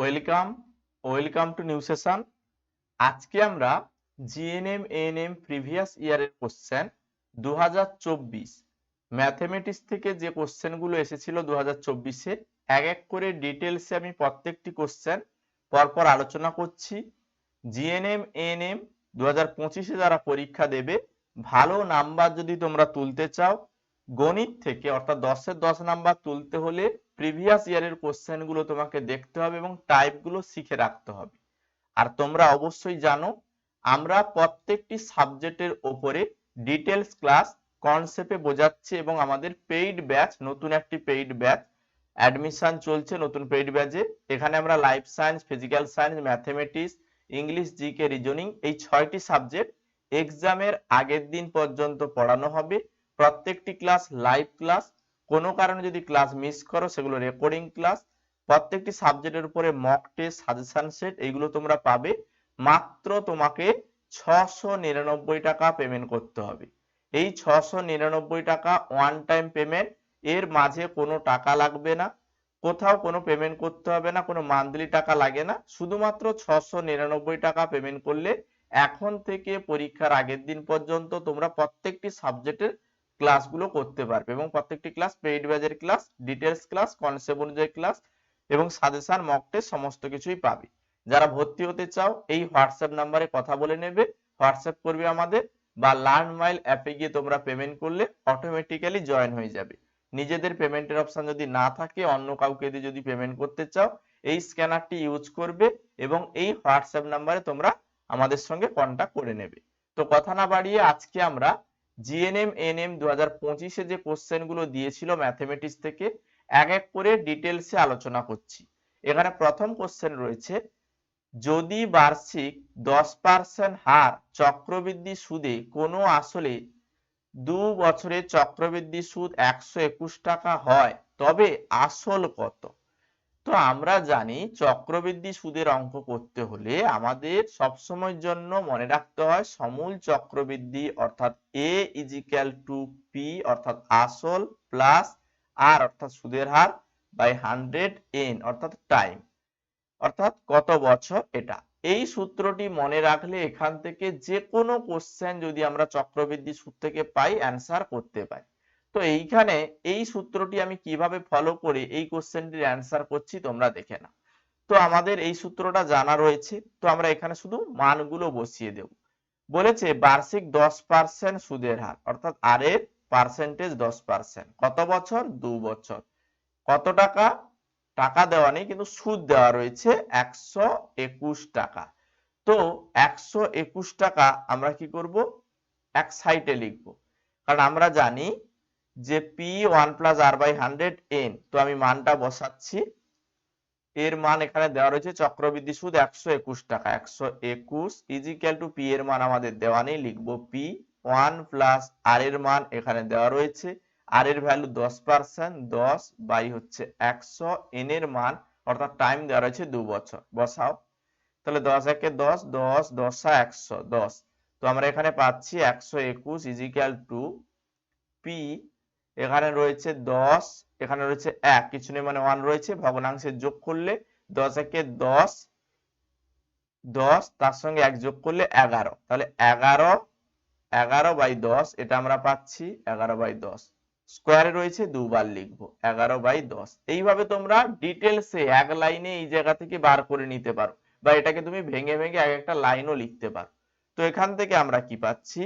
Welcome welcome to new session. আজকে আমরা GNM, ANM previous ইয়ারের কোশ্চেন দু ম্যাথমেটিক্স থেকে যে কোশ্চেনগুলো এসেছিল দু হাজার এক এক করে ডিটেলসে আমি প্রত্যেকটি কোশ্চেন পরপর আলোচনা করছি। জিএনএম, এএনএম দু হাজার পঁচিশে যারা পরীক্ষা দেবে, ভালো নাম্বার যদি তোমরা তুলতে চাও, গণিত থেকে অর্থাৎ দশের দশ নাম্বার তুলতে হলে প্রিভিয়াস ইয়ারের কোশ্চেনগুলো তোমাকে দেখতে হবে এবং টাইপগুলো শিখে রাখতে হবে। আর তোমরা অবশ্যই জানো, আমরা প্রত্যেকটি সাবজেক্টের ওপরে ডিটেলস ক্লাস কনসেপ্টে বোঝাচ্ছি এবং আমাদের পেইড ব্যাচ নতুন একটি পেইড ব্যাচ অ্যাডমিশন চলছে নতুন পেইড ব্যাচে এখানে আমরা life science physical science mathematics English GK reasoning এই ছয়টি সাবজেক্ট এক্সামের আগের দিন পর্যন্ত পড়ানো হবে। প্রত্যেকটি ক্লাস লাইভ ক্লাস কোনো কারণে যদি ক্লাস মিস করো, সেগুলো রেকর্ডিং ক্লাস প্রত্যেকটি সাবজেক্টের উপরে মক টেস্ট সাজেশন সেট এইগুলো তোমরা পাবে। মাত্র তোমাকে ছশো নিরানব্বই টাকা পেমেন্ট করতে হবে। এই ছশো নিরানব্বই টাকা ওয়ান টাইম পেমেন্ট এর মাঝে কোনো টাকা লাগবে না। কোথাও কোনো পেমেন্ট করতে হবে না, কোনো মান্থলি টাকা লাগে না। শুধুমাত্র ছশো নিরানব্বই টাকা পেমেন্ট করলে এখন থেকে পরীক্ষার আগের দিন পর্যন্ত তোমরা প্রত্যেকটি সাবজেক্টের ক্লাসগুলো করতে পারবে এবং প্রত্যেকটি ক্লাস পেইড ব্যাচের ক্লাস ডিটেলস ক্লাস কনসেপ্ট অনুযায়ী ক্লাস এবং সাজেশন মক টেস্ট সমস্ত কিছুই পাবে। যারা ভর্তি হতে চাও, এই হোয়াটসঅ্যাপ নাম্বারে কথা বলে নেবে হোয়াটসঅ্যাপ করবে আমাদের বা লার্ন মাইল অ্যাপে গিয়ে তোমরা পেমেন্ট করলে অটোমেটিক্যালি জয়েন হয়ে যাবে। নিজেদের পেমেন্টের অপশন যদি না থাকে, অন্য কাউকে দিয়ে যদি পেমেন্ট করতে চাও, এই স্ক্যানারটি ইউজ করবে এবং এই হোয়াটসঅ্যাপ নাম্বারে তোমরা আমাদের সঙ্গে কন্ট্যাক্ট করে নেবে। তো কথা না বাড়িয়ে আজকে আমরা জিএনএম এনএম দু হাজার পঁচিশে যে কোশ্চেনগুলো দিয়েছিল ম্যাথমেটিক্স থেকে, এক এক করে ডিটেলসে আলোচনা করছি। এখানে প্রথম কোশ্চেন রয়েছে, যদি বার্ষিক দশ পার্সেন্ট হার চক্রবৃদ্ধি সুদে কোনো আসলে দু বছরে চক্রবৃদ্ধি সুদ একশো একুশ টাকা হয়, তবে আসল কত? তো আমরা জানি চক্রবৃদ্ধি সুদের অঙ্ক করতে হলে আমাদের সবসময়ের জন্য মনে রাখতে হয় সমূল চক্রবৃদ্ধি অর্থাৎ এ ইজিক্যাল টু পি অর্থাৎ আসল প্লাস আর অর্থাৎ সুদের হার বাই হান্ড্রেড এন অর্থাৎ টাইম অর্থাৎ কত বছর এটা? এই সূত্রটি মনে রাখলে এখান থেকে যে কোনো কোশ্চেন যদি আমরা চক্রবৃদ্ধি সুদ থেকে পাই অ্যান্সার করতে পারি। তো এইখানে এই সূত্রটি আমি কীভাবে ফলো করে এই কোশ্চেনটির অ্যান্সার করছি তোমরা দেখে নাও। তো আমাদের এই সূত্রটা জানা রয়েছে, তো আমরা এখানে শুধু মানগুলো বসিয়ে দেব। বলেছে বার্ষিক দশ পার্সেন্ট সুদের হার, অর্থাৎ আর এর পার্সেন্টেজ দশ পার্সেন্ট কত বছর? দু বছর। কত টাকা? টাকা দেওয়া নেই, কিন্তু সুদ দেওয়া রয়েছে একশো একুশ টাকা। তো একশো একুশ টাকা আমরা কি করব? এক সাইটে লিখব। কারণ আমরা জানি যে P one plus R by hundred N তো আমি মানটা বসাচ্ছি। এর মান এখানে দেওয়া রয়েছে চক্রবৃদ্ধি সুদ একশো একুশ টাকা। একশো একুশ ইজিক্যাল টু পি এর মান আমাদের দেওয়া নেই, লিখব পি ওয়ান প্লাস আর এর মান এখানে দেওয়া রয়েছে। আর এর ভ্যালু দশ পার্সেন্ট দশ বাই হচ্ছে একশো এন এর মান, অর্থাৎ টাইম দেওয়া রয়েছে দু বছর। বসাও। তাহলে দশ একে দশ দশ, দশা একশো, দশ। তো আমরা এখানে পাচ্ছি একশো একুশ ইজিক্যাল টু পি এখানে রয়েছে দশ, এখানে রয়েছে এক। কিছু নেই মানে ওয়ান রয়েছে, ভগ্নাংশের যোগ করলে দশ একে দশ দশ, তার সঙ্গে এক যোগ করলে এগারো। তাহলে এগারো এগারো বাই দশ, এটা আমরা পাচ্ছি এগারো বাই দশ। স্কোয়ারে রয়েছে দুবার লিখব, এগারো বাই দশ। এইভাবে তোমরা ডিটেলসে এক লাইনে এই জায়গা থেকে বার করে নিতে পারো। বা এটাকে তুমি ভেঙে ভেঙে এক একটা লাইনও লিখতে পারো। তো এখান থেকে আমরা কি পাচ্ছি?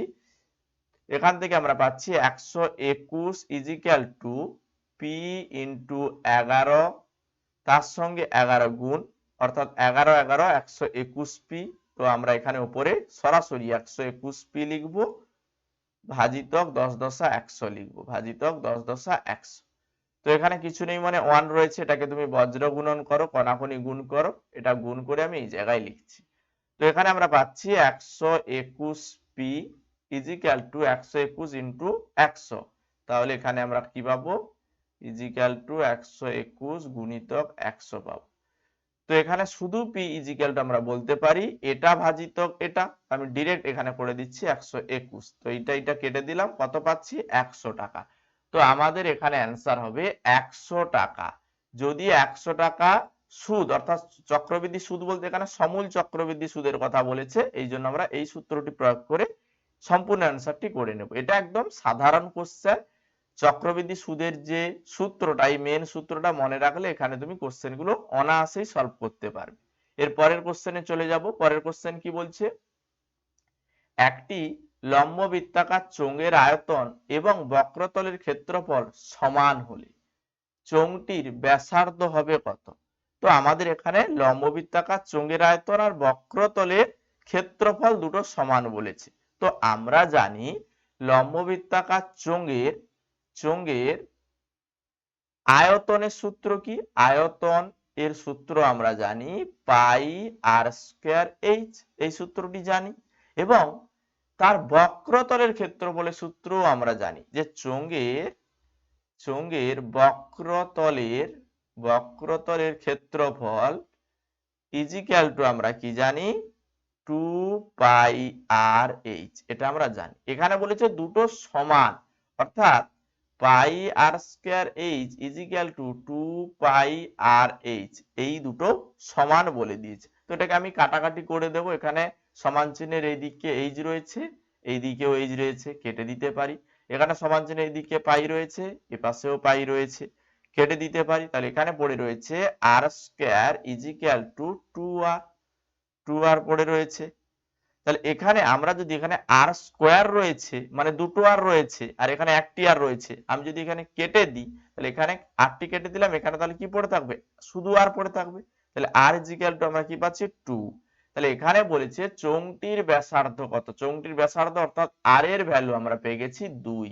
এখান থেকে আমরা পাচ্ছি একশো একুশ ইজিক্যাল টু পি ইন্টু এগারো, তার সঙ্গে এগারো গুণ, অর্থাৎ এগারো এগারো একশো একুশ পি তো আমরা এখানে উপরে সরাসরি একশো একুশ পি লিখব, ভাজিতক দশ দশা একশো লিখব, ভাজিতক দশ দশা একশো। তো এখানে কিছু নেই মানে ওয়ান রয়েছে, এটাকে তুমি বজ্র গুণন করো কনাকনি গুণ করো, এটা গুণ করে আমি এই জায়গায় লিখছি। তো এখানে আমরা পাচ্ছি একশো একুশ পি ইজিক্যাল টু একশো একুশ ইন্টু একশো। তাহলে এখানে আমরা কি পাবো? ইজিক্যাল টু একশো একুশ গুণিতক একশো পাবো। তো এখানে শুধু পি ইজিক্যাল টু আমরা বলতে পারি, এটা ভাজিতক এটা। আমি ডিরেক্ট এখানে করে দিচ্ছি একশো একুশ। তো এইটা এটা কেটে দিলাম, কত পাচ্ছি? একশো টাকা। তো আমাদের এখানে অ্যান্সার হবে একশো টাকা। যদি একশো টাকা সুদ, অর্থাৎ চক্রবৃদ্ধি সুদ বলতে এখানে সমূল চক্রবৃদ্ধি সুদের কথা বলেছে এই জন্য আমরা এই সূত্রটি প্রয়োগ করে সম্পূর্ণ অ্যান্সারটি করে নেব। এটা একদম সাধারণ কোশ্চেন চক্রবৃদ্ধি সুদের যে সূত্রটা, এই মেন সূত্রটা মনে রাখলে এখানে তুমি কোশ্চেনগুলো অনায়াসেই সলভ করতে পারবে। এর পরের কোশ্চেনে চলে যাব। পরের কোশ্চেন কি বলছে? একটি লম্ব বৃত্তাকার চোঙের আয়তন এবং বক্রতলের ক্ষেত্রফল সমান হলে চোঙটির ব্যাসার্ধ হবে কত? তো আমাদের এখানে লম্ব বৃত্তাকার চোঙের আয়তন আর বক্রতলের ক্ষেত্রফল দুটো সমান বলেছে। তো আমরা জানি লম্ব বৃত্তাকার চোঙের চোঙের আয়তনের সূত্র কি? আয়তন এর সূত্র আমরা জানি পাই আর স্কোয়ার এইচ, এই সূত্রটি জানি। এবং তার বক্রতলের ক্ষেত্রফলের সূত্র আমরা জানি যে চোঙের চোঙের বক্রতলের বক্রতলের ক্ষেত্রফল ইজিক্যাল টু আমরা কি জানি? টু পাই আর এইচ এটা আমরা জানি। এখানে বলেছে দুটো সমান, অর্থাৎ pi R square H equal to two pi R H এই দুটো সমান বলে দিয়েছে। তো এটাকে আমি কাটাকাটি করে দেব, এখানে সমান চিহ্নের এই দিকে এইচ রয়েছে, এই দিকেও এইচ রয়েছে, কেটে দিতে পারি। এখানে সমান চিহ্নের এই দিকে পাই রয়েছে, এ পাশেও পাই রয়েছে, কেটে দিতে পারি। তাহলে এখানে পড়ে রয়েছে R square equal to two R two R পড়ে রয়েছে। তাহলে এখানে আমরা যদি এখানে আর স্কোয়ার রয়েছে মানে দুটো আর রয়েছে, আর এখানে একটি আর রয়েছে, আমি যদি এখানে কেটে দিই, তাহলে এখানে আরটি কেটে দিলাম, এখানে তাহলে কি পড়ে থাকবে? শুধু আর পড়ে থাকবে। তাহলে আর ইজিক্যাল টু আমরা কি পাচ্ছি? টু তাহলে এখানে বলেছে চোঙটির ব্যাসার্ধ কত? চোঙটির ব্যাসার্ধ অর্থাৎ আর এর ভ্যালু আমরা পেয়ে গেছি দুই।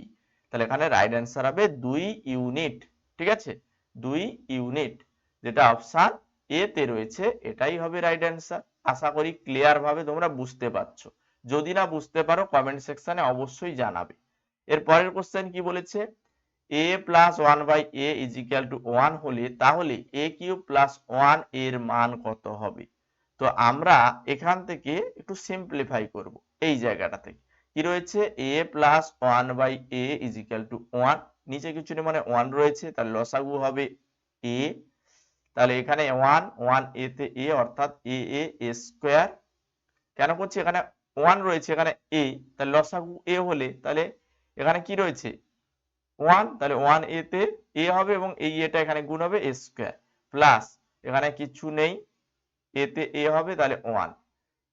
তাহলে এখানে রাইট অ্যান্সার হবে দুই ইউনিট ঠিক আছে? দুই ইউনিট যেটা অপশন এ তে রয়েছে, এটাই হবে রাইট অ্যান্সার আশা করি ক্লিয়ার ভাবে তোমরা বুঝতে পারছ। যদি না বুঝতে পারো কমেন্ট সেকশনে অবশ্যই জানাবে। এর পরের কোশ্চেন কি বলেছে? A plus one by A equal to one হলে, তাহলে এ কিউব প্লাস ওয়ানের মান কত হবে? তো আমরা এখান থেকে একটু সিম্পলিফাই করব, এই জায়গাটা থেকে। কি রয়েছে? A plus one by A equal to one নিচে কিছু মানে ওয়ান রয়েছে তাহলে লসাগু হবে এ তাহলে এখানে ওয়ান ওয়ান এ তে এ অর্থাৎ এ এ স্কোয়ার কেন করছি? এখানে ওয়ান রয়েছে, এখানে এ তাহলে লসাগু এ হলে তাহলে এখানে কি রয়েছে? ওয়ান তাহলে ওয়ান এ তে এ হবে এবং এই এটা এখানে গুণ হবে এ স্কোয়ার প্লাস এখানে কিছু নেই এতে এ হবে তাহলে ওয়ান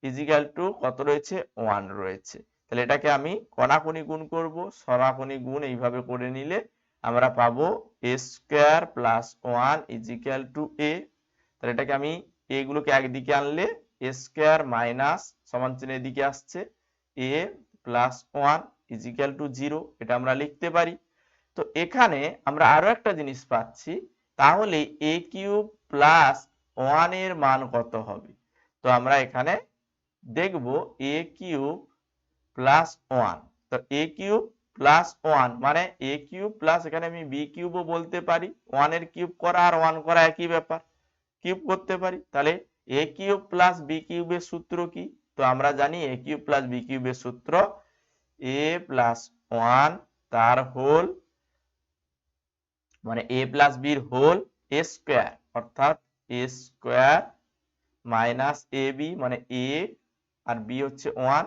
ইজিক্যাল টু কত রয়েছে? ওয়ান রয়েছে। তাহলে এটাকে আমি কণাকণি গুণ করব সরাকণি গুণ এইভাবে করে নিলে আমরা পাবো A square plus one equal to A তাহলে এটাকে আমি এগুলোকে একদিকে আনলে এ স্কোয়ার মাইনাস সমান চিহ্ন এদিকে আসছে। A plus one equal to zero এটা আমরা লিখতে পারি। তো এখানে আমরা আরও একটা জিনিস পাচ্ছি, তাহলে এ কিউব প্লাস ওয়ানের মান কত হবে? তো আমরা এখানে দেখব এ কিউব প্লাস ওয়ান তো এ কিউব প্লাস ওয়ান মানে এ কিউব প্লাস এখানে আমি বি কিউবও বলতে পারি। ওয়ানের কিউব করা আর ওয়ান করা একই ব্যাপার। কিউব করতে পারি। তাহলে এ কিউব প্লাস বি কিউবের সূত্র কি? তো আমরা জানি এ কিউব প্লাস বি কিউবের সূত্র এ প্লাস ওয়ান তার হোল মানে এ প্লাস বির হোল এ স্কোয়ার অর্থাৎ A square minus A B মানে এ আর বি হচ্ছে ওয়ান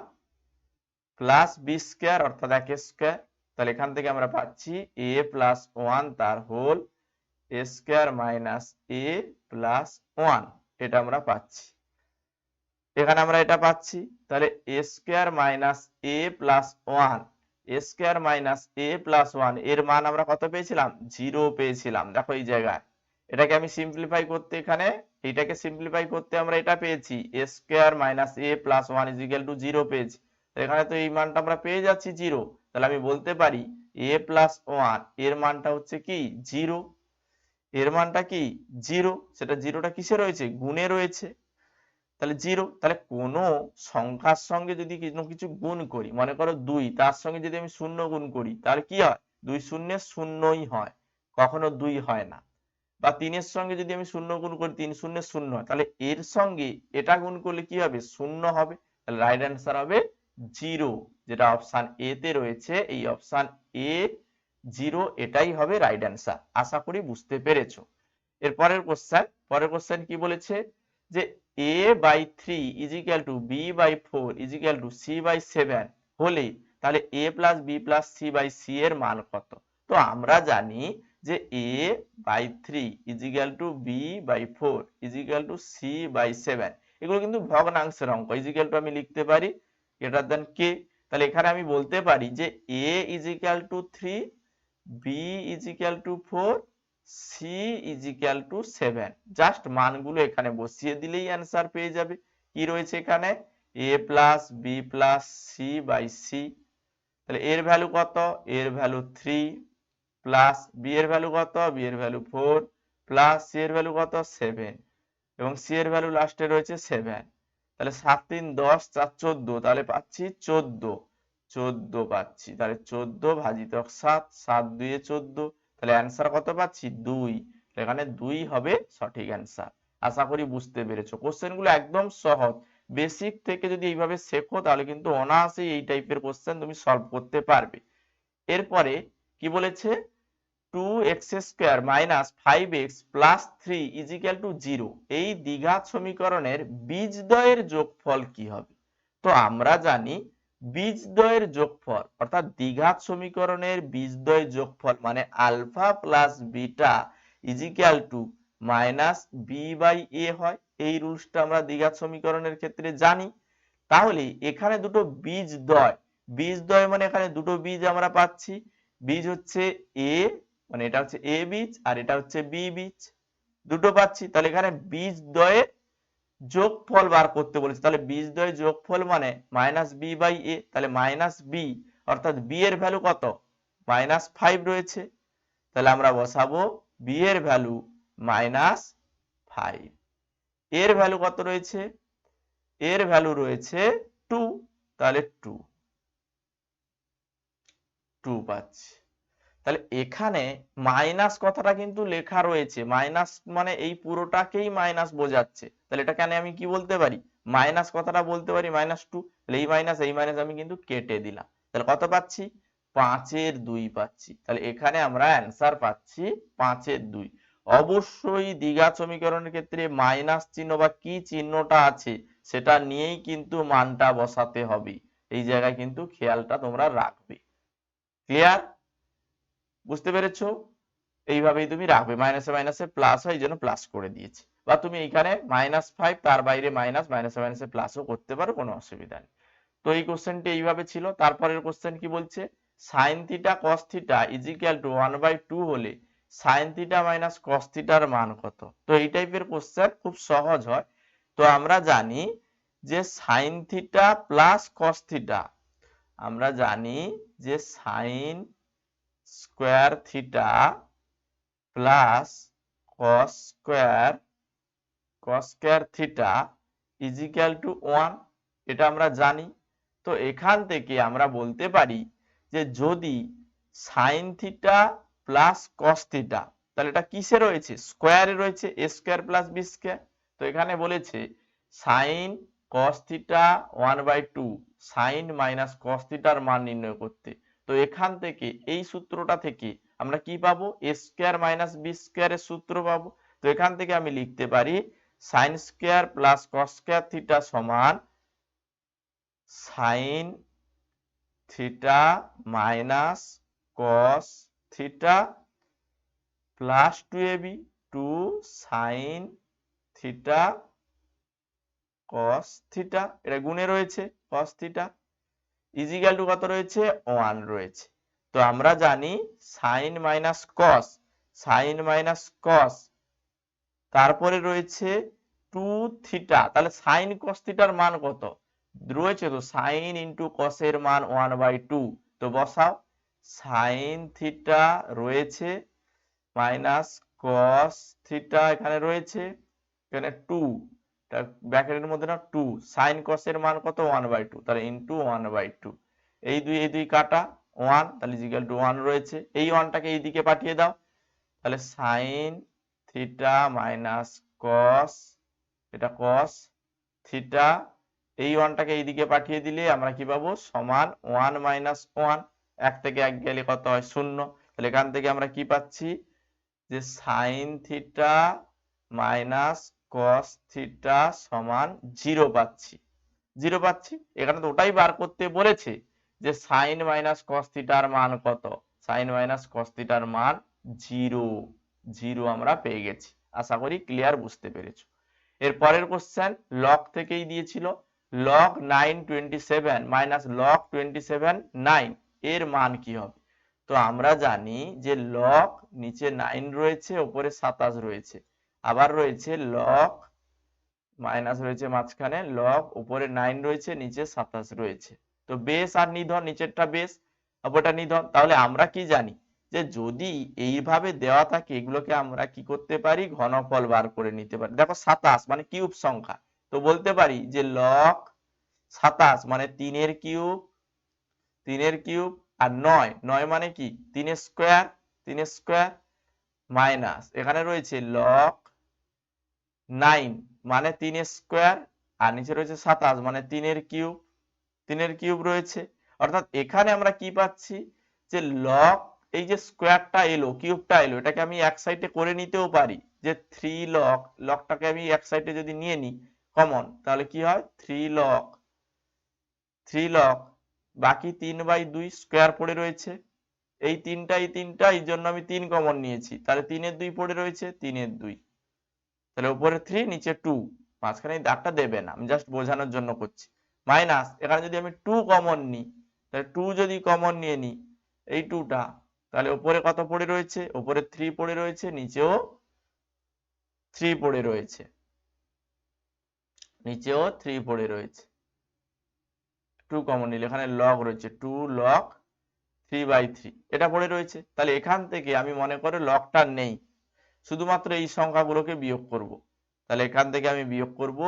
প্লাস বি স্কোয়ার অর্থাৎ এক স্কোয়ার তাহলে এখান থেকে আমরা পাচ্ছি এ প্লাস ওয়ান তার whole A square minus A plus one এটা আমরা পাচ্ছি। এখানে আমরা এটা পাচ্ছি, তাহলে A square minus A plus one A square minus A plus ওয়ানের মান আমরা কত পেয়েছিলাম? জিরো পেয়েছিলাম, দেখো এই জায়গায়। এটাকে আমি সিম্পলিফাই করতে এখানে এটাকে সিম্পলিফাই করতে আমরা এটা পেয়েছি A square minus A plus one is equal to zero পেয়েছি। এখানে তো এই মানটা আমরা পেয়ে যাচ্ছি জিরো তাহলে আমি বলতে পারি এ প্লাস ওয়ানের মানটা হচ্ছে কি? জিরো এর মানটা কি? জিরো সেটা জিরোটা কিসে রয়েছে? গুণে রয়েছে। তাহলে জিরো তাহলে কোনো সংখ্যার সঙ্গে যদি কোনো কিছু গুণ করি, মনে করো দুই, তার সঙ্গে যদি আমি শূন্য গুণ করি, তাহলে কি হয়? দুই শূন্যের শূন্যই হয়। কখনো দুই হয় না। বা তিনের সঙ্গে যদি আমি শূন্য গুণ করি, তিন শূন্য হয়, তাহলে এর সঙ্গে এটা গুণ করলে কি হবে? শূন্য হবে। তাহলে রাইট অ্যান্সার হবে জিরো, যেটা অপশান এ তে রয়েছে, এই অপশান এ জিরো এটাই হবে রাইট অ্যান্সার আশা করি বুঝতে পেরেছ। এর পরের কোশ্চেন পরের কোশ্চেন কি বলেছে? যে A by three equal to B by four equal to C by seven হলে তাহলে A plus B plus C by C এর মান কত? তো আমরা জানি যে A by three equal to B by four equal to C by seven এগুলো কিন্তু ভগ্নাংশের অঙ্ক ইজিক্যাল টু আমি লিখতে পারি। গ্রেটার দেন কে তাহলে এখানে আমি বলতে পারি যে A equal to three B equal to four C equal to seven just মানগুলো এখানে বসিয়ে দিলেই অ্যান্সার পেয়ে যাবে। কি রয়েছে এখানে? A plus B plus C by C তাহলে এর ভ্যালু কত? এর ভ্যালু থ্রি প্লাস বি এর ভ্যালু কত? বি এর ভ্যালু ফোর প্লাস সি এর ভ্যালু কত? সেভেন এবং সি এর ভ্যালু লাস্টে রয়েছে সেভেন তাহলে সাত তিন দশ চার চোদ্দ, তাহলে পাচ্ছি চোদ্দ। চোদ্দ পাচ্ছি, তাহলে চোদ্দ ভাজিতক সাত সাত দুইয়ে চোদ্দ, তাহলে অ্যান্সার কত পাচ্ছি? দুই। এখানে দুই হবে সঠিক অ্যান্সার আশা করি বুঝতে পেরেছ। কোশ্চেনগুলো একদম সহজ। বেসিক থেকে যদি এইভাবে শেখো, তাহলে কিন্তু অনায়াসেই এই টাইপের কোশ্চেন তুমি সলভ করতে পারবে। এরপরে কি বলেছে? Two X square minus five X plus equal to এই দ্বিঘাত সমীকরণের যোগফল কি হবে? তো আমরা জানি যোগফল, অর্থাৎ দ্বিঘাত সমীকরণের বীজদ্বয় যোগফল মানে alpha plus beta equal to minus B by A হয়। এই রুলসটা আমরা দ্বিঘাত সমীকরণের ক্ষেত্রে জানি। তাহলে এখানে দুটো বীজ দ্বয় বীজ দ্বয় মানে এখানে দুটো বীজ আমরা পাচ্ছি। বীজ হচ্ছে এ মানে এটা হচ্ছে এ বীজ আর এটা হচ্ছে বি বীজ। দুটো পাচ্ছি, তাহলে এখানে বীজ দ্বয়ের যোগফল বার করতে বলেছে। তাহলে বীজ দ্বয়ের যোগফল মানে মাইনাস বি বাই এ তাহলে মাইনাস বি অর্থাৎ বি এর ভ্যালু কত? মাইনাস ফাইভ রয়েছে। তাহলে আমরা বসাবো বি এর ভ্যালু মাইনাস ফাইভ এর ভ্যালু কত রয়েছে? এর ভ্যালু রয়েছে টু তাহলে টু টু পাচ্ছি। তাহলে এখানে মাইনাস কথাটা কিন্তু লেখা রয়েছে। মাইনাস মানে এই পুরোটাকেই মাইনাস বোঝাচ্ছে। তাহলে এটা কেন আমি কি বলতে পারি? মাইনাস কথাটা বলতে পারি মাইনাস টু তাহলে এই মাইনাস এই মাইনাস আমি কিন্তু কেটে দিলাম। তাহলে কত পাচ্ছি? পাঁচের দুই পাচ্ছি। তাহলে এখানে আমরা অ্যান্সার পাচ্ছি পাঁচের দুই। অবশ্যই দ্বিঘাত সমীকরণের ক্ষেত্রে মাইনাস চিহ্ন বা কি চিহ্নটা আছে, সেটা নিয়েই কিন্তু মানটা বসাতে হবে। এই জায়গায় কিন্তু খেয়ালটা তোমরা রাখবে। ক্লিয়ার বুঝতে পেরেছ? এইভাবেই তুমি রাখবে। মাইনাসে মাইনাসে প্লাস হয় জন্য প্লাস করে দিয়েছি। বা তুমি এইখানে মাইনাস ফাইভ তার বাইরে মাইনাস মাইনাসে মাইনাসে প্লাসও করতে পারো, কোনো অসুবিধা নেই। তো এই কোশ্চেনটি এইভাবে ছিল। তারপরের কোশ্চেন কি বলছে? Sine theta cos theta equal to one by two হলে সাইন থিটা মাইনাস কস থিটার মান কত? তো এই টাইপের কোশ্চেন খুব সহজ হয়। তো আমরা জানি যে sine theta plus cos theta আমরা জানি যে sine square theta plus cos square cos square theta equal to one এটা আমরা জানি। তো এখান থেকে আমরা বলতে পারি যে যদি sine theta plus cos theta, তাহলে এটা কিসে রয়েছে? স্কোয়ারে রয়েছে A square plus B square. তো এখানে বলেছে sine cos theta one by two sine minus cos থিটার মান নির্ণয় করতে। তো এখান থেকে, এই সূত্রটা থেকে আমরা কি পাবো? এ স্কোয়ার মাইনাস বি স্কোয়ারের সূত্র পাবো। তো এখান থেকে আমি লিখতে পারি sine square plus cos square theta সমান sine theta minus cos theta plus two AB two sine theta cos theta এটা গুণে রয়েছে কস থিটা ইজিক্যাল টু কত রয়েছে? ওয়ান রয়েছে। তো আমরা জানি sine minus cos sine minus cos তারপরে রয়েছে টু থিটা তাহলে সাইন কস থিটার মান কত? রয়েছে তো সাইন ইন্টু কসের মান ওয়ান বাই টু তো বসাও। সাইন থিটা রয়েছে মাইনাস কস থিটা এখানে রয়েছে, এখানে টু ব্র্যাকেটের মধ্যে না টু সাইন কসের মান কত? ওয়ান বাই টু তাহলে ইন্টু ওয়ান বাই টু এই দুই এই দুই কাটা ওয়ান তাহলে ইজিক্যাল টু ওয়ান রয়েছে। এই ওয়ানটাকে এই দিকে পাঠিয়ে দাও। তাহলে সাইন থিটা মাইনাস কস এটা কস থিটা এই ওয়ানটাকে এই দিকে পাঠিয়ে দিলে আমরা কি পাবো? সমান ওয়ান মাইনাস ওয়ান এক থেকে এক গেলে কত হয়? শূন্য। তাহলে এখান থেকে আমরা কি পাচ্ছি? যে sine theta minus cos theta সমান জিরো পাচ্ছি। জিরো পাচ্ছি? এখানে তো ওটাই বার করতে বলেছে যে সাইন মাইনাস থিটার মান কত? সাইন মাইনাস থিটার মান জিরো জিরো আমরা পেয়ে গেছি। আশা করি ক্লিয়ার বুঝতে পেরেছ। এর পরের কোশ্চেন লগ থেকেই দিয়েছিল। Log nine twenty seven minus log twenty seven nine এর মান কি হবে? তো আমরা জানি যে লগ নিচে নাইন রয়েছে উপরে সাতাশ রয়েছে। আবার রয়েছে লক মাইনাস রয়েছে মাঝখানে লক উপরে নাইন রয়েছে, নিচে সাতাশ রয়েছে। তো বেস আর নিধন, নিচেরটা বেস উপরটা নিধন, তাহলে আমরা কি জানি? যে যদি এইভাবে দেওয়া থাকে, এগুলোকে আমরা কি করতে পারি? ঘনফল বার করে নিতে পারি। দেখো সাতাশ মানে কিউব সংখ্যা। তো বলতে পারি যে লক সাতাশ মানে তিনের কিউব তিনের কিউব আর নয়। নয় মানে কি? তিনের স্কোয়ার তিনের স্কোয়ার মাইনাস এখানে রয়েছে লগ নাইন মানে তিনের স্কোয়ার, আর নিচে রয়েছে সাতাশ মানে তিনের কিউব তিনের কিউব রয়েছে। অর্থাৎ এখানে আমরা কি পাচ্ছি? যে লক এই যে স্কোয়ারটা এলো, কিউবটা এলো, এটাকে আমি এক সাইডে করে নিতেও পারি। যে থ্রি লক লকটাকে আমি এক সাইডে যদি নিয়ে নিই কমন তাহলে কি হয়? থ্রি লক থ্রি লক বাকি তিন বাই দুই স্কোয়ার পড়ে রয়েছে। এই তিনটা এই তিনটা, এই জন্য আমি তিন কমন নিয়েছি। তাহলে তিনের দুই পড়ে রয়েছে, তিনের দুই। তাহলে উপরে থ্রি নিচে টু মাঝখানে দাগটা দেবে না। আমি জাস্ট বোঝানোর জন্য করছি। মাইনাস এখানে যদি আমি টু কমন নিই তাহলে টু যদি কমন নিয়ে নিই এই টুটা তাহলে উপরে কত পড়ে রয়েছে? উপরে থ্রি পড়ে রয়েছে, নিচেও থ্রি পড়ে রয়েছে। নিচেও থ্রি পড়ে রয়েছে। টু কমন নিলে এখানে লগ রয়েছে। Two log three by three এটা পড়ে রয়েছে। তাহলে এখান থেকে আমি মনে করে লগটা নেই। শুধুমাত্র এই সংখ্যাগুলোকে বিয়োগ করব। তাহলে এখান থেকে আমি বিয়োগ করব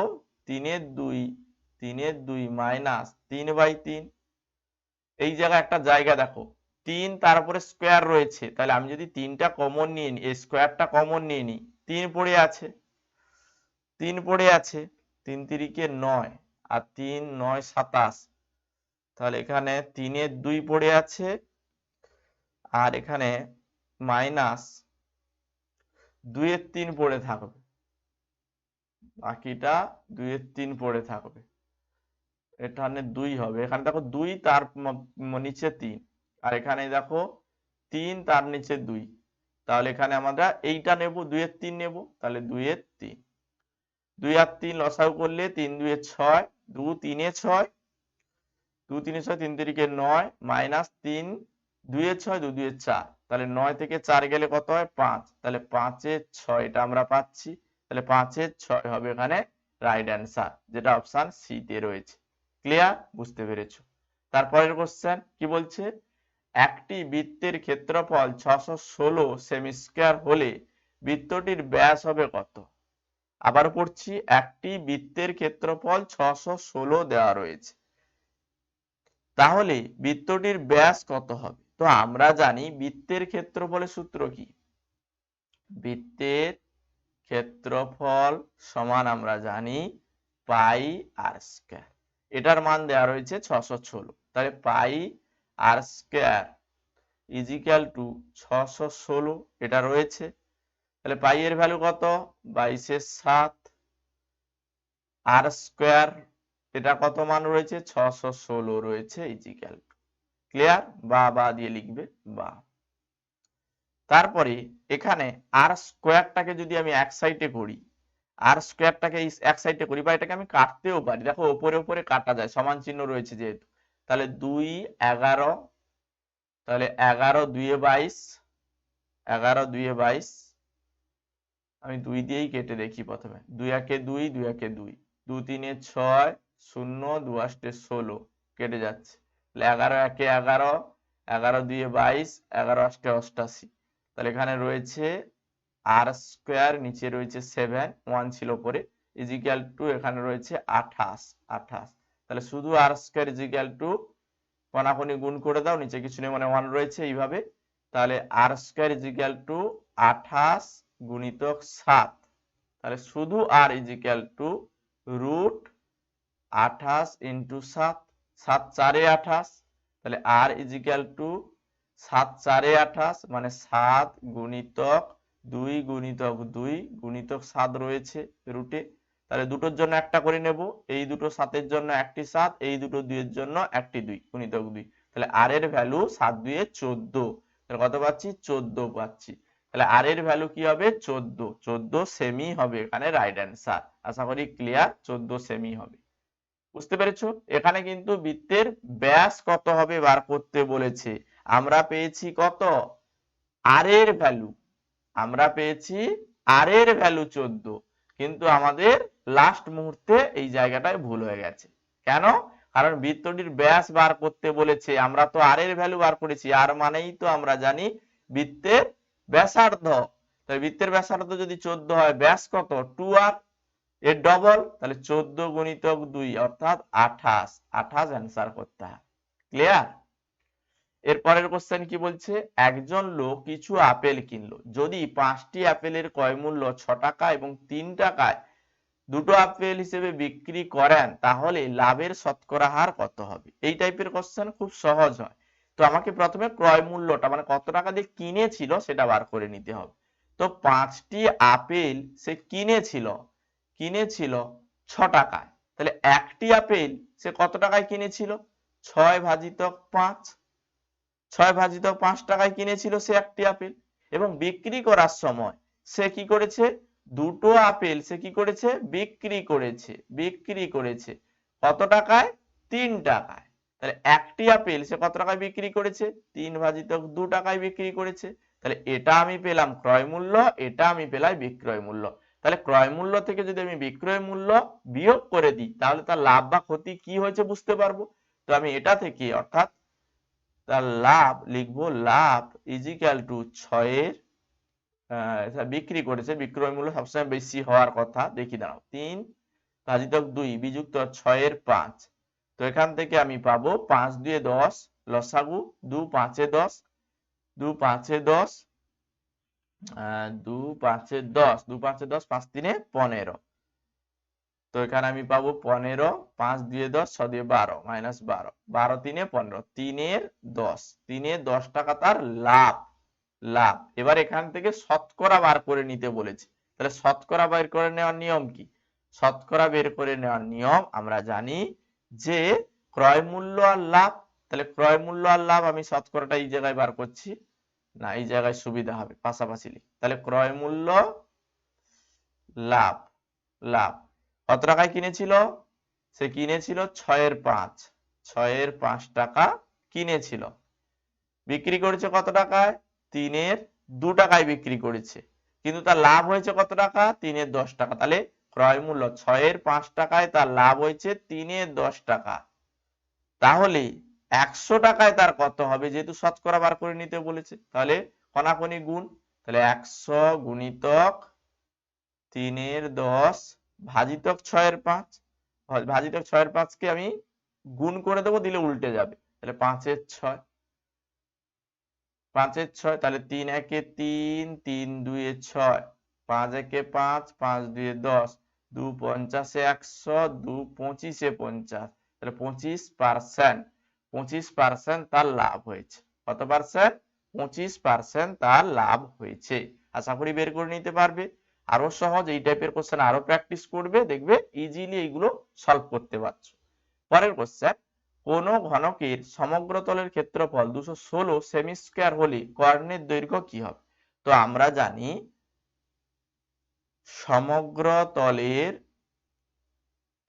তিনের দুই তিনের দুই মাইনাস তিন বাই তিন। এই জায়গায় একটা জায়গা দেখো, তিন তারপরে স্কোয়ার রয়েছে। তাহলে আমি যদি তিনটা কমন নিয়ে নিই, এই স্কোয়ারটা কমন নিয়ে নিই, তিন পড়ে আছে, তিন পড়ে আছে, তিন তিরিকে নয় আর তিন নয় সাতাশ। তাহলে এখানে তিনের দুই পড়ে আছে আর এখানে মাইনাস দুইয়ের তিন পড়ে থাকবে। বাকিটা দুইয়ের তিন পড়ে থাকবে। এখানে দুই হবে। এখানে দেখো দুই, তার নিচে তিন। আর এখানে দেখো তিন, তার নিচে দুই। তাহলে এখানে আমরা এইটা নেব, দুইয়ের তিন নেব, তাহলে দুইয়ের তিন। দুই আর তিন লসাউ করলে তিন দুয়ে ছয়, দু তিনে ছয়, দু তিনে ছয়, তিন তিরিকে নয়, মাইনাস তিন দুয়ে ছয়, দু দুয়ে চার। তাহলে নয় থেকে চার গেলে কত হয়? পাঁচ। তাহলে পাঁচের ছয় এটা আমরা পাচ্ছি। তাহলে পাঁচের ছয় হবে এখানে রাইট অ্যান্সার যেটা অপশন সি তে রয়েছে। ক্লিয়ার বুঝতে পেরেছ? তারপরের কোশ্চেন কি বলছে? একটি বৃত্তের ক্ষেত্রফল ছশো ষোলো সেমি স্কোয়ার হলে বৃত্তটির ব্যাস হবে কত? আবার পড়ছি, একটি বৃত্তের ক্ষেত্রফল ছশো ষোলো দেওয়া রয়েছে। তাহলে বৃত্তটির ব্যাস কত হবে? তো আমরা জানি বৃত্তের ক্ষেত্রফলের সূত্র কি? বৃত্তের ক্ষেত্রফল সমান আমরা জানি পাই আর স্কয়ার। এটার মান দেওয়া রয়েছে ছশো ষোলো। তাহলে pi R square equal to ছশো ষোলো। এটা রয়েছে। তাহলে পাই এর ভ্যালু কত? বাইশের সাত। আর স্কোয়ার, এটা কত মান রয়েছে? ছশো ষোলো রয়েছে ইজিক্যাল ক্লিয়ার বা বা দিয়ে লিখবে বা। তারপরে এখানে আর স্কোয়ারটাকে যদি আমি এক সাইডে করি আর স্কোয়ারটাকে এক সাইডে করি বা এটাকে আমি কাটতেও পারি। দেখো ওপরে ওপরে কাটা যায়, সমান চিহ্ন রয়েছে যেহেতু। তাহলে দুই, এগারো, তাহলে এগারো দুইয়ে বাইশ, এগারো দুইয়ে বাইশ, আমি দুই দিয়েই কেটে দেখি প্রথমে। দুই একে দুই দুই একে দুই। দু তিনে ছয়, শূন্য, দু আষ্টে ষোলো, কেটে যাচ্ছে। এগারো একে এগারো এগারো দুইয়ে বাইশ, এগারো আষ্টে অষ্টাশি। তাহলে এখানে রয়েছে আর স্কোয়ার, নিচে রয়েছে সেভেন, ওয়ান ছিল পরে। ইজিক্যাল টু এখানে রয়েছে আঠাশ আঠাশ। তাহলে শুধু আর স্কোয়ার ইজিক্যাল টু কনাকনি গুণ করে দাও, নিচে কিছু নেই মানে ওয়ান রয়েছে এইভাবে। তাহলে আর স্কোয়ার ইজিক্যাল টু আঠাশ গুণিতক সাত। তাহলে শুধু আর ইজিক্যাল টু রুট আঠাশ ইন্টু সাত সাত চারে আঠাশ, তাহলে আর ইজিক্যাল টু সাত চারে আঠাশ মানে সাত গুণিতক দুই গুণিতক দুই, গুণিতক সাত রয়েছে রুটে তাহলে দুটোর জন্য একটা করে নেব, এই দুটো সাতের জন্য একটি সাত, এই দুটো দুইয়ের জন্য একটি দুই, গুণিতক দুই। তাহলে আর এর ভ্যালু সাত দুয়ে চোদ্দ। তাহলে কত পাচ্ছি? চোদ্দ পাচ্ছি। তাহলে আর এর ভ্যালু কি হবে? চোদ্দ। চোদ্দ সেমি হবে এখানে রাইট অ্যান্সার আশা করি ক্লিয়ার চোদ্দ সেমি হবে। বুঝতে পেরেছ? এখানে কিন্তু বৃত্তের ব্যাস কত হবে বার করতে বলেছে। আমরা পেয়েছি কত? আর এর ভ্যালু আমরা পেয়েছি আর এর ভ্যালু চোদ্দ। কিন্তু আমাদের লাস্ট মুহূর্তে এই জায়গাটায় ভুল হয়ে গেছে। কেন? কারণ বৃত্তটির ব্যাস বার করতে বলেছে। আমরা তো আর এর ভ্যালু বার করেছি। আর মানেই তো আমরা জানি বৃত্তের ব্যাসার্ধ। তাই বৃত্তের ব্যাসার্ধ যদি চোদ্দ হয়, ব্যাস কত? টু আর এর ডবল তাহলে চোদ্দ গুণিতক দুই, অর্থাৎ আঠাশ। আঠাশ অ্যান্সার করতে হয়। ক্লিয়ার এরপরের কোশ্চেন কি বলছে? একজন লোক কিছু আপেল কিনলো। যদি পাঁচটি আপেলের ক্রয় মূল্য ছ টাকা এবং তিন টাকায় দুটো আপেল হিসেবে বিক্রি করেন, তাহলে লাভের শতকরা হার কত হবে? এই টাইপের কোশ্চেন খুব সহজ হয়। তো আমাকে প্রথমে ক্রয় মূল্যটা মানে কত টাকা দিয়ে কিনেছিল সেটা বার করে নিতে হবে। তো পাঁচটি আপেল সে কিনেছিল কিনেছিল ছ টাকায়। তাহলে একটি আপেল সে কত টাকায় কিনেছিল? ছয় ভাজিতক পাঁচ। ছয় ভাজিতক পাঁচ টাকায় কিনেছিল সে একটি আপেল। এবং বিক্রি করার সময় সে কি করেছে? দুটো আপেল সে কি করেছে? বিক্রি করেছে বিক্রি করেছে। কত টাকায়? তিন টাকায়। তাহলে একটি আপেল সে কত টাকায় বিক্রি করেছে? তিন ভাজিতক দু টাকায় বিক্রি করেছে। তাহলে এটা আমি পেলাম ক্রয় মূল্য, এটা আমি পেলাম বিক্রয় মূল্য। তাহলে ক্রয় মূল্য থেকে যদি আমি বিক্রয় মূল্য বিয়োগ করে দিই, তাহলে তার লাভ বা ক্ষতি কি হয়েছে বুঝতে পারব? তো আমি এটা থেকে অর্থাৎ তার লাভ লিখব, লাভ ইজিক্যাল টু ছয়ের বিক্রি করেছে, বিক্রয় মূল্য সবসময় বেশি হওয়ার কথা। দেখি দাঁড়াও, তিন ভাজিতক দুই বিযুক্ত ছয়ের পাঁচ। তো এখান থেকে আমি পাবো পাঁচ দুয়ে দশ, লসাগু দু পাঁচে দশ, দু পাঁচে দশ তো এখানে আমি পাবো পনেরো, পাঁচ দিয়ে দশ, ছ দিয়ে বারো, মাইনাস বারো। বারো তিনে পনেরো, তিনের দশ। তিনে দশ টাকা তার লাভ লাভ। এবার এখান থেকে শতকরা বার করে নিতে বলেছে। তাহলে শতকরা বের করে নেওয়ার নিয়ম কি? শতকরা বের করে নেওয়ার নিয়ম আমরা জানি যে ক্রয় মূল্য আর লাভ। তাহলে ক্রয় মূল্য আর লাভ আমি শতকরাটা এই জায়গায় বার করছি। না, এই জায়গায় সুবিধা হবে, পাশাপাশি তাহলে ক্রয় মূল্য লাভ লাভ। কত টাকায় কিনেছিল? সে কিনেছিল ছয়ের পাঁচ। ছয়ের পাঁচ টাকা কিনেছিল। বিক্রি করেছে কত টাকায়? তিনের দু টাকায় বিক্রি করেছে। কিন্তু তার লাভ হয়েছে কত টাকা? তিনের দশ টাকা। তাহলে ক্রয় মূল্য, ছয়ের পাঁচ টাকায় তার লাভ হয়েছে তিনের দশ টাকা। তাহলে একশো টাকায় তার কত হবে? যেহেতু শতকরা বার করে নিতে বলেছে। তাহলে কনাকনি গুণ, তাহলে একশো গুণিতক তিনের দশ ভাজিতক ছয়ের পাঁচ। ভাজিতক ছয়ের পাঁচকে আমি গুণ করে দেবো, দিলে উল্টে যাবে। তাহলে পাঁচের ছয়। পাঁচের ছয়, তাহলে তিন একে তিন তিন দুয়ে ছয়। পাঁচ একে পাঁচ পাঁচ দুয়ে দশ। দু পঞ্চাশে একশো, দু পঁচিশে পঞ্চাশ। তাহলে পঁচিশ পার্সেন্ট। পঁচিশ পার্সেন্ট তার লাভ হয়েছে। কত পার্সেন্ট পঁচিশ পার্সেন্ট তার লাভ হয়েছে। আশা করি বের করে নিতে পারবে। আরও সহজ এই টাইপের কোশ্চেন আরও প্র্যাকটিস করবে, দেখবে ইজিলি এইগুলো সলভ করতে পারছ। পরের কোশ্চেন কোন ঘনকের সমগ্র তলের ক্ষেত্রফল দুশো ষোলো সেমি স্কোয়ার হলে কর্ণের দৈর্ঘ্য কি হবে? তো আমরা জানি সমগ্র তলের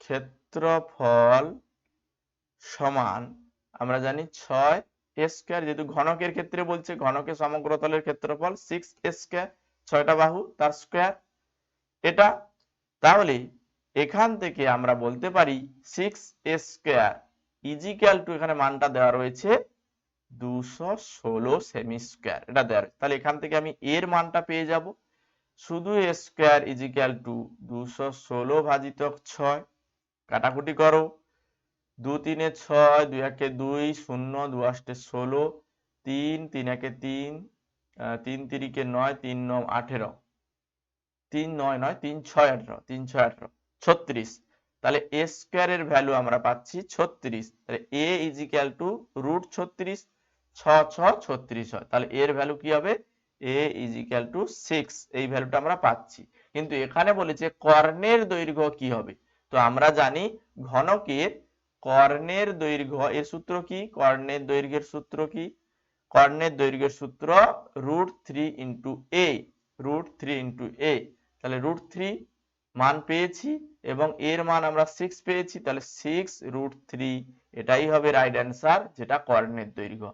ক্ষেত্রফল সমান আমরা জানি ছয় স্কোয়ার যেহেতু ঘনকের ক্ষেত্রে বলছে, ঘনকের সমগ্র তলের ক্ষেত্রফল সিক্স স্কোয়ার ছয়টা বাহু, তার স্কোয়ার এটা। তাহলে এখান থেকে আমরা বলতে পারি সিক্স স্কোয়ার ইজিক্যাল টু এখানে মানটা দেওয়া রয়েছে দুশো ষোলো সেমি স্কোয়ার এটা দেওয়া রয়েছে। তাহলে এখান থেকে আমি এর মানটা পেয়ে যাব। শুধু স্কোয়ার ইজিক্যাল টু দুশো ষোলো ভাজিতক ছয়, কাটাকুটি করো। দু তিনে ছয়, দুই একে দুই, শূন্য, দু আষ্টে ষোলো, তিন তিন একে তিন তিন তিরিকে নয়, তিন নয়, আঠেরো। তিন নয় নয়, তিন ছয় আঠেরো, তিন ছয় আঠেরো। ছত্রিশ। তাহলে এ স্কোয়ার এর ভ্যালু আমরা পাচ্ছি ছত্রিশ। তাহলে A is equal to root ছত্রিশ, ছ ছ, ছত্রিশ হয়। তাহলে এর ভ্যালু কি হবে? A is equal to six এই ভ্যালুটা আমরা পাচ্ছি। কিন্তু এখানে বলেছে কর্ণের দৈর্ঘ্য কি হবে? তো আমরা জানি ঘনকের কর্ণের দৈর্ঘ্য, এর সূত্র কি? কর্ণের দৈর্ঘ্যের সূত্র কি? কর্ণের দৈর্ঘ্যের সূত্র root three into A root three into A তাহলে রুট থ্রি মান পেয়েছি এবং এর মান আমরা সিক্স পেয়েছি, তাহলে সিক্স রুট থ্রি এটাই হবে রাইট অ্যান্সার যেটা কর্ণের দৈর্ঘ্য।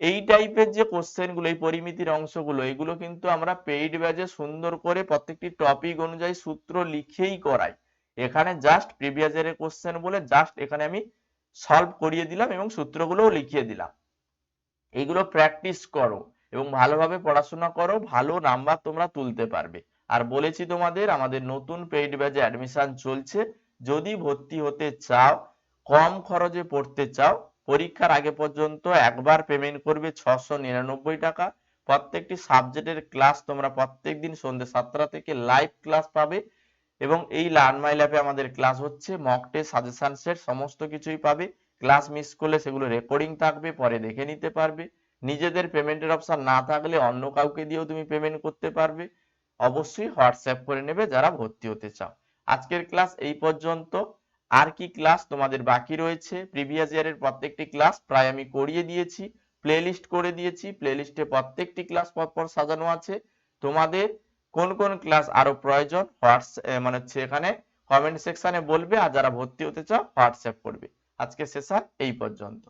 এই টাইপের যে কোশ্চেনগুলো, এই পরিমিতির অংশগুলো, এগুলো কিন্তু আমরা পেইড ব্যাচে সুন্দর করে প্রত্যেকটি টপিক অনুযায়ী সূত্র লিখেই করাই। এখানে জাস্ট প্রিভিয়াস ইয়ারের কোশ্চেন বলে জাস্ট এখানে আমি সলভ করিয়ে দিলাম এবং সূত্রগুলোও লিখিয়ে দিলাম। এইগুলো প্র্যাকটিস করো এবং ভালোভাবে পড়াশোনা করো, ভালো নাম্বার তোমরা তুলতে পারবে। আর বলেছি তোমাদের, আমাদের নতুন পেইড ব্যাচে অ্যাডমিশন চলছে। যদি ভর্তি হতে চাও, কম খরচে পড়তে চাও, পরীক্ষার আগে পর্যন্ত একবার পেমেন্ট করবে ছশো নিরানব্বই টাকা। প্রত্যেকটি সাবজেক্টের ক্লাস তোমরা প্রত্যেকদিন সন্ধ্যে সাতটা থেকে লাইভ ক্লাস পাবে। এবং এই লার্ন মাই ল্যাবে আমাদের ক্লাস হচ্ছে মক টেস্ট সাজেশন সেট সমস্ত কিছুই পাবে। ক্লাস মিস করলে সেগুলো রেকর্ডিং থাকবে, পরে দেখে নিতে পারবে। নিজেদের পেমেন্টের অপশন না থাকলে অন্য কাউকে দিয়েও তুমি পেমেন্ট করতে পারবে। অবশ্যই হোয়াটসঅ্যাপ করে নেবে যারা ভর্তি হতে চাও। আজকের ক্লাস এই পর্যন্ত। আর কি ক্লাস তোমাদের বাকি রয়েছে? প্রিভিয়াস ইয়ারের প্রত্যেকটি ক্লাস প্রায় আমি করিয়ে দিয়েছি। প্লেলিস্ট করে দিয়েছি। প্লেলিস্টে প্রত্যেকটি ক্লাস পরপর সাজানো আছে। তোমাদের কোন কোন ক্লাস আরও প্রয়োজন? মানে হচ্ছে এখানে কমেন্ট সেকশনে বলবে আর যারা ভর্তি হতে চাও হোয়াটসঅ্যাপ করবে। আজকে সেশন এই পর্যন্ত।